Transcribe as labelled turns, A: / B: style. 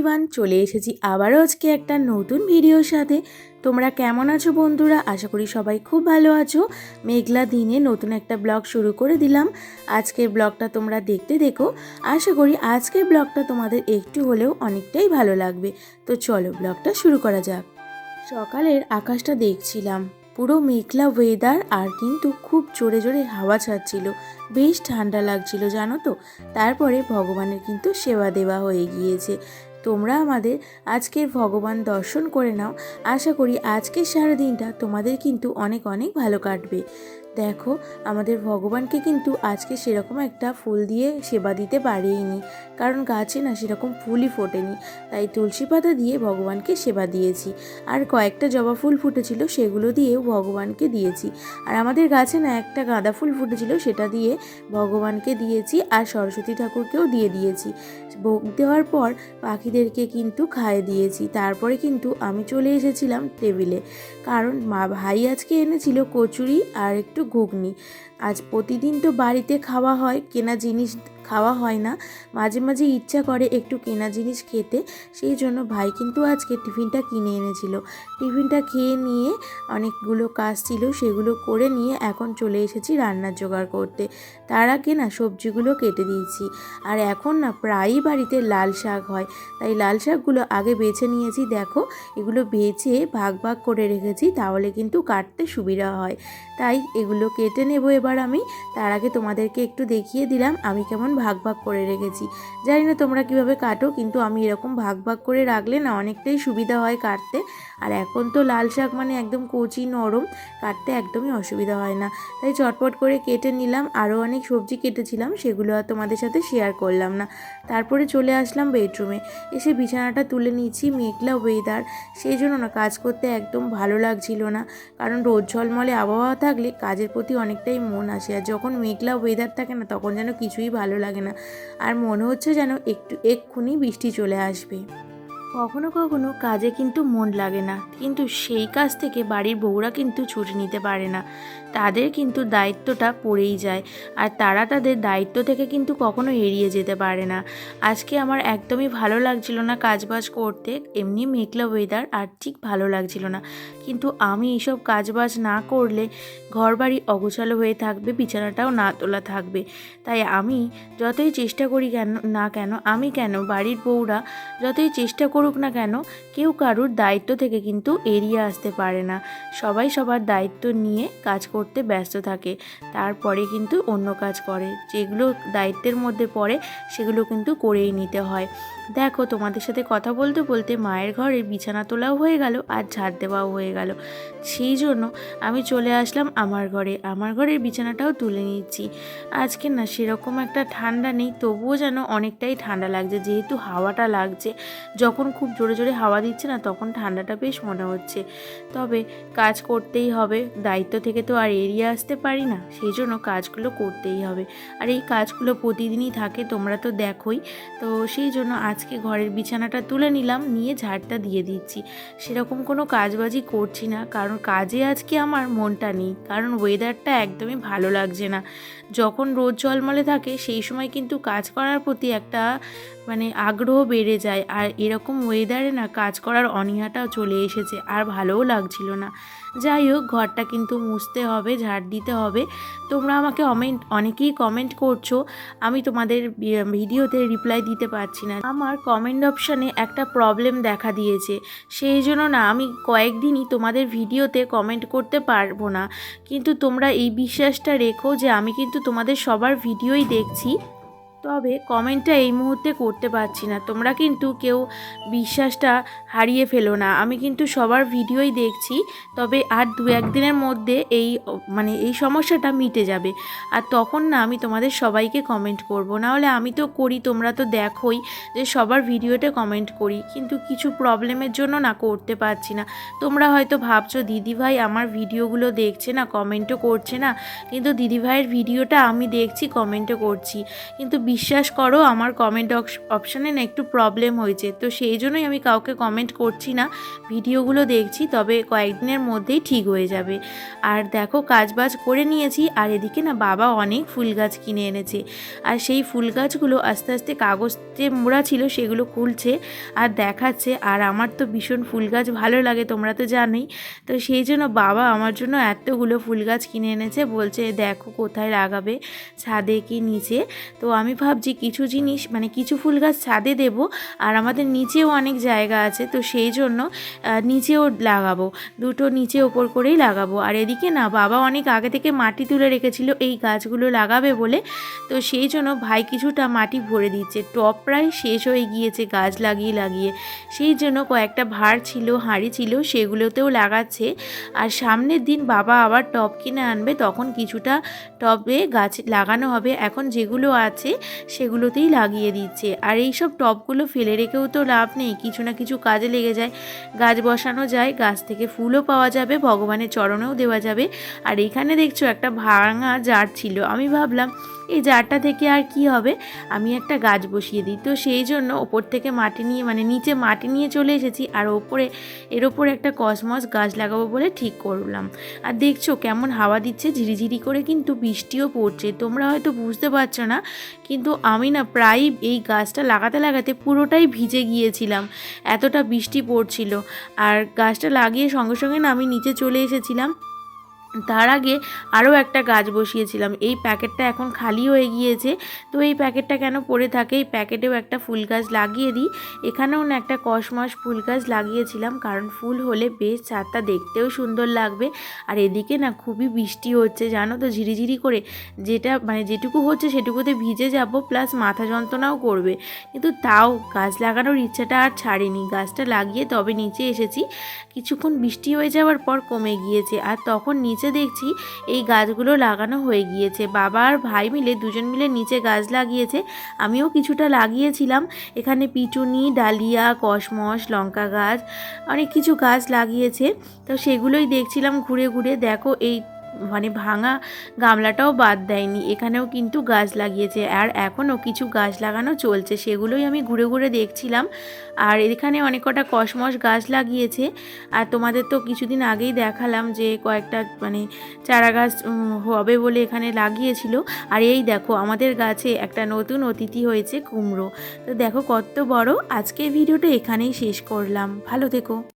A: Everyone চলে এসেছি আবারও আজকে একটা নতুন ভিডিওর সাথে। তোমরা কেমন আছো বন্ধুরা? আশা করি সবাই খুব ভালো আছো। মেঘলা দিনে নতুন একটা ব্লগ শুরু করে দিলাম। আজকের ব্লগটা তোমরা দেখতে দেখো। আশা করি আজকের ব্লগটা তোমাদের একটু হলেও অনেকটাই ভালো লাগবে। তো চলো ব্লগটা শুরু করা যাক। সকালের আকাশটা দেখছিলাম। পুরো মেঘলা ওয়েদার আর কিন্তু খুব জোরে জোরে হাওয়া ছাড়ছিল। বেশ ঠান্ডা লাগছিল, জানো তো? তারপরে ভগবানের কিন্তু সেবা দেওয়া হয়ে গিয়েছে। তোমরা আমাদের আজকের ভগবান দর্শন করে নাও। আশা করি আজকের সারাদিনটা তোমাদের কিন্তু অনেক অনেক ভালো কাটবে। দেখো, আমাদের ভগবানকে কিন্তু আজকে সেরকম একটা ফুল দিয়ে সেবা দিতে পারিনি কারণ গাছে না সেরকম ফুলই ফোটেনি, তাই তুলসী পাতা দিয়ে ভগবানকে সেবা দিয়েছি। আর কয়েকটা জবা ফুল ফুটেছিল, সেগুলো দিয়েও ভগবানকে দিয়েছি। আর আমাদের গাছে না একটা গাঁদা ফুল ফুটেছিল, সেটা দিয়ে ভগবানকে দিয়েছি আর সরস্বতী ঠাকুরকেও দিয়ে দিয়েছি। ভোগ দেওয়ার পর পাখিদেরকে কিন্তু খাইয়ে দিয়েছি। তারপরে কিন্তু আমি চলে এসেছিলাম টেবিলে। কারণ মা ভাই আজকে এনেছিল কচুরি আর একটু ঘুগনি। আজ প্রতিদিন তো বাড়িতে খাওয়া হয়, কেনা জিনিস খাওয়া হয় না। মাঝে মাঝে ইচ্ছা করে একটু কেনা জিনিস খেতে। সেই জন্য ভাই কিন্তু আজকে টিফিনটা কিনে এনেছিল। টিফিনটা খেয়ে নিয়ে অনেকগুলো কাজ ছিল, সেগুলো করে নিয়ে এখন চলে এসেছি রান্নার জোগাড় করতে। তার আগে না সবজিগুলো কেটে দিয়েছি। আর এখন না প্রায়ই বাড়িতে লাল শাক হয়। তাই লাল শাকগুলো আগে বেছে নিয়েছি। দেখো, এগুলো বেছে ভাগ ভাগ করে রেখেছি, তাহলে কিন্তু কাটতে সুবিধা হয়। তাই এগুলো কেটে নেব এবার আমি। তার আগে তোমাদেরকে একটু দেখিয়ে দিলাম আমি কেমন ভাগ ভাগ করে রেখেছি। জানি না তোমরা কীভাবে কাটো, কিন্তু আমি এরকম ভাগ ভাগ করে রাখলে না অনেকটাই সুবিধা হয় কাটতে। আর এখন তো লাল শাক মানে একদম কচি নরম, কাটতে একদমই অসুবিধা হয় না। তাই চটপট করে কেটে নিলাম, আরও অনেক সবজি কেটেছিলাম, সেগুলো আর তোমাদের সাথে শেয়ার করলাম না। তারপরে চলে আসলাম বেডরুমে এসে বিছানাটা তুলে নিয়েছি মেঘলা ওয়েদার সেই জন্য না কাজ করতে একদম ভালো লাগছিল না। কারণ রোদ ঝলমলে আবহাওয়া থাকলে কাজের প্রতি অনেকটাই মন আসে। আর যখন মেঘলা ওয়েদার থাকে না, তখন যেন কিছুই ভালো লাগে না। আর মনে হচ্ছে যেন একটু এক্ষুনি বৃষ্টি চলে আসবে। কখনো কখনো কাজে কিন্তু মন লাগে না। কিন্তু সেই কাজ থেকে বাড়ির বউরা কিন্তু ছুটি নিতে পারে না। তাদের কিন্তু দায়িত্বটা পড়েই যায়। আর তারা তাদের দায়িত্ব থেকে কিন্তু কখনো এড়িয়ে যেতে পারে না। আজকে আমার একদমই ভালো লাগছিল না কাজবাজ করতে। এমনি মেঘলা ওয়েদার আর ঠিক ভালো লাগছিল না। কিন্তু আমি এইসব কাজবাজ না করলে ঘর বাড়ি অগোছালো হয়ে থাকবে, বিছানাটাও না তোলা থাকবে। তাই আমি যতই চেষ্টা করি কেন, না কেন, আমি কেন বাড়ির বউরা যতই চেষ্টা করুক না কেন, কেউ কারুর দায়িত্ব থেকে কিন্তু এড়িয়ে আসতে পারে না। সবাই সবার দায়িত্ব নিয়ে কাজ করতে ব্যস্ত থাকে, তারপরে কিন্তু অন্য কাজ করে। যেগুলো দায়িত্বের মধ্যে পড়ে, সেগুলো কিন্তু করেই নিতে হয়। দেখো, তোমাদের সাথে কথা বলতে বলতে মায়ের ঘরে বিছানা তোলাও হয়ে গেল আর ঝাড় দেওয়াও হয়ে গেল। সেই জন্য আমি চলে আসলাম আমার ঘরে। আমার ঘরের বিছানাটাও তুলে নিচ্ছি। আজকে না সেরকম একটা ঠান্ডা নেই, তবুও যেন অনেকটাই ঠান্ডা লাগছে। যেহেতু হাওয়াটা লাগছে, যখন খুব জোরে জোরে হাওয়া দিচ্ছে না, তখন ঠান্ডাটা বেশ মনে হচ্ছে। তবে কাজ করতেই হবে। দায়িত্ব থেকে তো আর এড়িয়ে আসতে পারি না, সেই জন্য কাজগুলো করতেই হবে। আর এই কাজগুলো প্রতিদিনই থাকে, তোমরা তো দেখোই। তো সেই জন্য আজকে ঘরের বিছানাটা তুলে নিলাম, নিয়ে ঝাড়টা দিয়ে দিচ্ছি। সেরকম কোনো কাজবাজি করছি না, কারণ কাজে আজকে আমার মনটা নেই, কারণ ওয়েদারটা একদমই ভালো লাগছে না। যখন রোদ জলমলে থাকে, সেই সময় কিন্তু কাজ করার প্রতি একটা মানে আগ্রহ বেড়ে যায় আর এরকম ওয়েদারে না কাজ করার অনীহাটাও চলে এসেছে আর ভালোও লাগছিল না। যাই হোক, ঘরটা কিন্তু মুছতে হবে, ঝাড় দিতে হবে। তোমরা আমাকে অমেন্ট অনেকেই কমেন্ট করছ, আমি তোমাদের ভিডিওতে রিপ্লাই দিতে পারছি না। আমার কমেন্ট অপশানে একটা প্রবলেম দেখা দিয়েছে। সেই জন্য না আমি কয়েকদিনই তোমাদের ভিডিওতে কমেন্ট করতে পারব না। কিন্তু তোমরা এই বিশ্বাসটা রেখো যে আমি কিন্তু তোমাদের সবার ভিডিওই দেখছি। তবে কমেন্টটা এই মুহূর্তে করতে পারছি না। তোমরা কিন্তু কেউ বিশ্বাসটা হারিয়ে ফেলো না। আমি কিন্তু সবার ভিডিওই দেখছি, তবে আর দু একদিনের মধ্যে এই মানে এই সমস্যাটা মিটে যাবে। আর তখন না আমি তোমাদের সবাইকে কমেন্ট করব। নাহলে আমি তো করি, তোমরা তো দেখোই যে সবার ভিডিওতে কমেন্ট করি। কিন্তু কিছু প্রবলেমের জন্য না করতে পারছি না। তোমরা হয়তো ভাবছ, দিদিভাই আমার ভিডিওগুলো দেখছে না, কমেন্টও করছে না। কিন্তু দিদিভাইয়ের ভিডিওটা আমি দেখছি, কমেন্টও করছি। কিন্তু বিশ্বাস করো, আমার কমেন্ট অপশানে না একটু প্রবলেম হয়েছে। তো সেই জন্যই আমি কাউকে কমেন্ট করছি না। ভিডিওগুলো দেখছি, তবে কয়েকদিনের মধ্যেই ঠিক হয়ে যাবে। আর দেখো, কাজবাজ করে নিয়েছি, আর এদিকে না বাবা অনেক ফুল গাছ কিনে এনেছে। আর সেই ফুল গাছগুলো আস্তে আস্তে কাগজ যে মোড়া ছিল, সেগুলো খুলছে আর দেখাচ্ছে। আর আমার তো ভীষণ ফুল গাছ ভালো লাগে, তোমরা তো জানোই। তো সেই জন্য বাবা আমার জন্য এতগুলো ফুল গাছ কিনে এনেছে, বলছে, দেখো, কোথায় লাগাবে? ছাদে কি নিচে? তো আমি ভাবছি কিছু জিনিস মানে কিছু ফুল গাছ ছাদে দেব, আর আমাদের নিচেও অনেক জায়গা আছে, তো সেই জন্য নিচেও লাগাবো, দুটো নিচে ওপর করেই লাগাবো। আর এদিকে না, বাবা অনেক আগে থেকে মাটি তুলে রেখেছিল, এই গাছগুলো লাগাবে বলে, তো সেই জন্য ভাই কিছুটা মাটি ভরে দিচ্ছে। টপ প্রায় শেষ হয়ে গিয়েছে গাছ লাগিয়ে লাগিয়ে। সেই জন্য কয়েকটা ভার ছিল, হাঁড়ি ছিল, সেগুলোতেও লাগাচ্ছে। আর সামনের দিন বাবা আবার টব কিনে আনবে, তখন কিছুটা টবে গাছ লাগানো হবে। এখন যেগুলো আছে সেগুলোতেই লাগিয়ে দিচ্ছে। আর এই সব টবগুলো ফেলে রেখেও তো লাভ নেই, কিছু না কিছু কাজে লেগে যায়। গাছ বসানো যায়, গাছ থেকে ফুলও পাওয়া যাবে, ভগবানের চরণেও দেওয়া যাবে। আর এখানে দেখছ একটা ভাঙা জার ছিল। আমি ভাবলাম, এই জারটা থেকে আর কি হবে? আমি একটা গাছ বসিয়ে দিই। তো সেই জন্য ওপর থেকে মাটি নিয়ে মানে নিচে মাটি নিয়ে চলে এসেছি আর ওপরে, এর ওপরে একটা কসমস গাছ লাগাবো বলে ঠিক করলাম। আর দেখছ কেমন হাওয়া দিচ্ছে, ঝিরিঝিরি করে কিন্তু বৃষ্টিও পড়ছে। তোমরা হয়তো বুঝতে পারছ না, কিন্তু আমি না প্রায়ই এই গাছটা লাগাতে লাগাতে পুরোটাই ভিজে গিয়েছিলাম। এতটা বৃষ্টি পড়ছিল। আর গাছটা লাগিয়ে সঙ্গে সঙ্গে না আমি নিচে চলে এসেছিলাম। তার আগে আরও একটা গাছ বসিয়েছিলাম। এই প্যাকেটটা এখন খালি হয়ে গিয়েছে। তো এই প্যাকেটটা কেন পড়ে থাকে? এই প্যাকেটেও একটা ফুল গাছ লাগিয়ে দিই। এখানেও না একটা কসমস ফুল গাছ লাগিয়েছিলাম, কারণ ফুল হলে বেশ ছাদটা দেখতেও সুন্দর লাগবে। আর এদিকে না খুবই বৃষ্টি হচ্ছে, জানো তো, ঝিরিঝিরি করে। যেটা মানে যেটুকু হচ্ছে সেটুকুতে ভিজে যাব, প্লাস মাথা যন্ত্রণাও করবে। কিন্তু তাও গাছ লাগানোর ইচ্ছাটা আর ছাড়েনি। গাছটা লাগিয়ে তবে নিচে এসেছি। কিছুক্ষণ বৃষ্টি হয়ে যাওয়ার পর কমে গিয়েছে। আর তখন নিচে দেখছি এই গাছগুলো লাগানো হয়ে গিয়েছে। বাবা আর ভাই মিলে দুজন মিলে নিচে গাছ লাগিয়েছে। আমিও কিছুটা লাগিয়েছিলাম। এখানে পিটুনি, ডালিয়া, কসমস, লঙ্কা গাছ, অনেক কিছু গাছ লাগিয়েছে। তো সেগুলোই দেখছিলাম ঘুরে ঘুরে। দেখো এই মানে ভাঙা গামলাটাও বাদ দেয়নি। এখানেও কিন্তু গাছ লাগিয়েছে আর এখনও কিছু গাছ লাগানো চলছে। সেগুলোই আমি ঘুরে ঘুরে দেখছিলাম। আর এখানে অনেক কটা কসমস গাছ লাগিয়েছে। আর তোমাদের তো কিছুদিন আগেই দেখালাম যে কয়েকটা মানে চারা গাছ হবে বলে এখানে লাগিয়েছিল। আর এই দেখো, আমাদের গাছে একটা নতুন অতিথি হয়েছে কুমড়ো। তো দেখো কত বড়। আজকের ভিডিওটা এখানেই শেষ করলাম। ভালো থেকো।